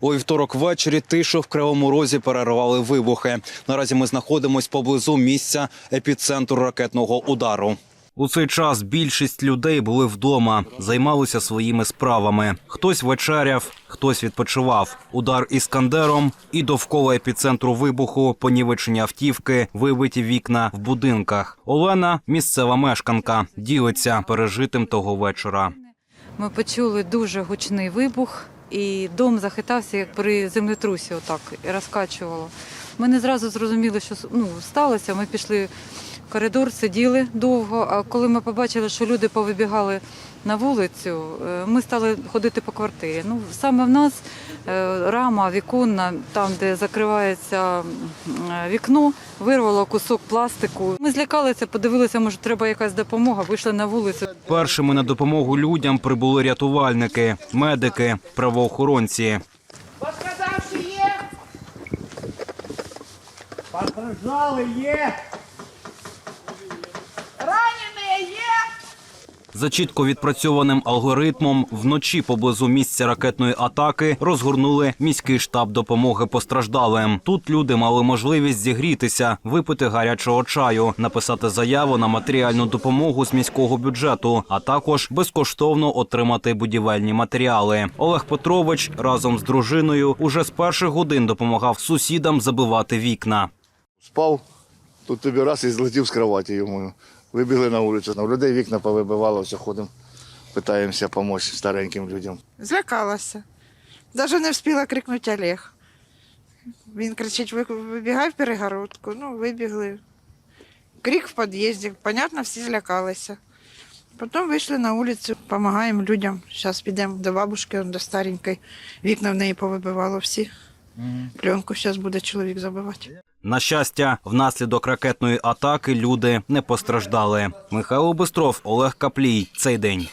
У вівторок ввечері тишу в Кривому Розі перервали вибухи. Наразі ми знаходимось поблизу місця епіцентру ракетного удару. У цей час більшість людей були вдома, займалися своїми справами. Хтось вечеряв, хтось відпочивав. Удар іскандером і довкола епіцентру вибуху, понівечення автівки, вибиті вікна в будинках. Олена місцева мешканка, ділиться пережитим того вечора. Ми почули дуже гучний вибух, і дом захитався, як при землетрусі, отак і розкачувало. Ми не зразу зрозуміли, що ну, сталося. Ми пішли в коридор, сиділи довго. А коли ми побачили, що люди повибігали на вулицю, е, ми стали ходити по квартирі. Ну, саме в нас е, рама віконна, там, де закривається е, вікно, вирвало кусок пластику. Ми злякалися, подивилися, може, треба якась допомога, вийшли на вулицю. Першими на допомогу людям прибули рятувальники, медики, правоохоронці. Постраждали є. Ранені є? За чітко відпрацьованим алгоритмом вночі поблизу місця ракетної атаки розгорнули міський штаб допомоги постраждалим. Тут люди мали можливість зігрітися, випити гарячого чаю, написати заяву на матеріальну допомогу з міського бюджету, а також безкоштовно отримати будівельні матеріали. Олег Петрович разом з дружиною уже з перших годин допомагав сусідам забивати вікна. Спав, тут тобі раз і злетів з кроваті йому. Вибігли на вулицю. У людей вікна повибивало, все ходимо, питаємося допомогти стареньким людям. Злякалася. Навіть не встигла крикнути Олег. Він кричить, вибігай в перегородку. Ну, вибігли. Крик в під'їзді. Понятно, всі злякалися. Потім вийшли на вулицю, допомагаємо людям. Зараз підемо до бабушки, до старенької. Вікна в неї повибивало всі. Пленку зараз буде чоловік забивати. На щастя, внаслідок ракетної атаки люди не постраждали. Михайло Бистров, Олег Каплій. Цей день.